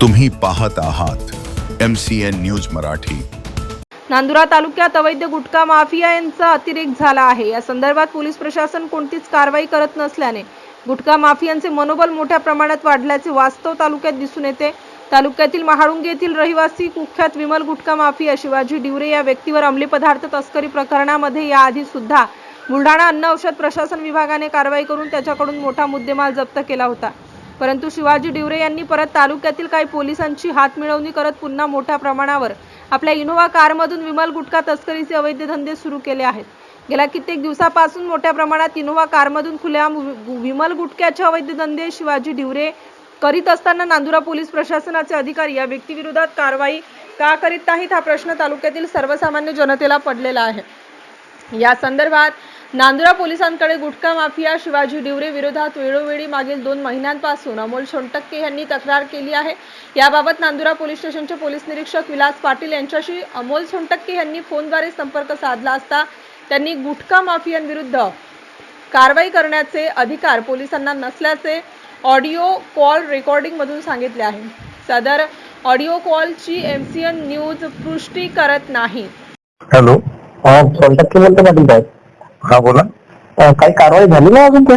तुम्ही पाहत आहात M C N news Marathi. Nandura तालुक्यात अवैध गुटखा माफिया यांचा अतिरेक झाला आहे. या संदर्भात पोलीस प्रशासन कोणतीच कारवाई करत नसल्याने गुटखा माफियांचे मनोबल मोठ्या प्रमाणात वाढल्याचे वास्तव तालुक्यात दिसून येते. तालुक्यातील महाळुंगे येथील रहिवासी कुख्यात विमल गुटखा माफिया शिवाजी डिवरे या व्यक्तीवर अंमली पदार्थ तस्करी प्रकरणामध्ये याआधी सुद्धा बुलढाणा अन्न औषध प्रशासन विभागाने कारवाई करून त्याच्याकडून मोठा मुद्देमाल जप्त केला होता. परंतु शिवाजी डिवरे यांनी परत तालुक्यातील काही पोलिसांची हातमिळवणी करत पुन्हा मोठ्या प्रमाणावर आपल्या इनोव्हा कारमधून विमल गुटखा तस्करीचे अवैध धंदे सुरू केले आहेत. गेल्या कित्येक दिवसापासून मोठ्या प्रमाणात इनोव्हा कारमधून खुल्या वि- विमल गुटख्याचे अवैध धंदे शिवाजी डिवरे करीत असताना नांदुरा पोलीस प्रशासनाचे अधिकारी या व्यक्तीविरोधात कारवाई का करीत नाहीत हा प्रश्न तालुक्यातील सर्वसामान्य जनतेला पडलेला आहे. या संदर्भात नांदुरा पोलिसांकडे गुटखा माफिया शिवाजी डिवरे विरोधात वेळोवेळी मागील दोन महिन्यांपासून अमोल सोनटक्के यांनी तक्रार केली आहे. याबाबत नांदुरा पोलीस स्टेशनचे पोलीस निरीक्षक विलास पाटील यांच्याशी अमोल सोनटक्के यांनी फोनद्वारे संपर्क साधला असता त्यांनी गुटखा माफियांविरुद्ध कारवाई करण्याचे अधिकार पोलिसांना नसल्याचे ऑडिओ कॉल रेकॉर्डिंगमधून सांगितले आहे. सदर ऑडिओ कॉलची एम सी एन न्यूज पुष्टी करत नाही. हॅलो बोलतो पाटील साहेब हा बोला. काही कारवाई झाली ना अजून त्या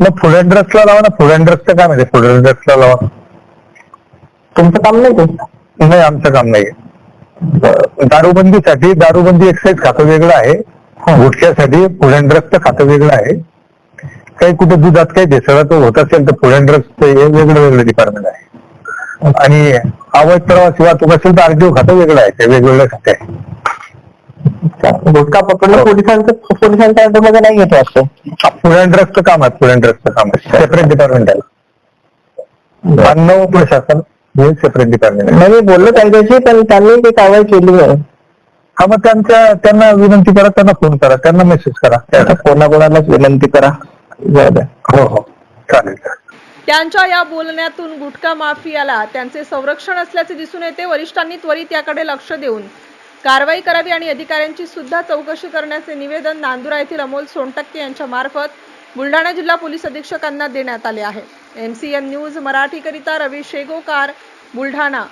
मग फूड अँड ड्रग्सला लावा ना. फूड अँड ड्रग्सचं काम आहे ते. फूड अँड ड्रग्सला लावा. तुमचं काम नाही ते? नाही आमचं काम नाही. दारूबंदीसाठी दारूबंदी एक्साईज खातं वेगळं आहे. गुटख्यासाठी फूड अँड ड्रग्सचं खातं वेगळं आहे. काही कुठे दुधात काही भेसळाचं होत असेल तर फूड अँड ड्रग्सचं हे वेगळं वेगळं डिपार्टमेंट आहे. आणि अवैध प्रवासी वाहतूक असेल तर आरटीओ खातं वेगळं आहे. ते वेगवेगळं खाते आहे. गुटखा पकडलं पोलिसांचं पोलिसांच्या अंडरमध्ये नाही येतो असं फूड अँड ड्रग्सचं काम आहे फूड अँड ड्रग्सचं काम आहे सेपरेट डिपार्टमेंट आहे. अन्न व प्रशासन हे सेपरेट डिपार्टमेंट आहे. मी बोललो त्यांच्याशी पण त्यांनी ती कारवाई केली नाही. हा मग त्यांच्या त्यांना विनंती करा त्यांना फोन करा त्यांना मेसेज करा. कोणाकोणालाच विनंती करा. हो हो. चालेल चालेल. त्यांच्या या बोलण्यातून गुटखा माफियाला त्यांचे संरक्षण असल्याचे दिसून येते. वरिष्ठांनी त्वरित याकडे लक्ष देऊन कारवाई करावी आणि अधिकाऱ्यांची सुद्धा चौकशी करण्याचे निवेदन नांदुरा येथील अमोल सोनटक्के यांच्या मार्फत बुलढाणा जिल्हा पोलीस अधीक्षकांना देण्यात आले आहे. एम सी एन न्यूज मराठीकरिता रवी शेगोकार बुलढाणा.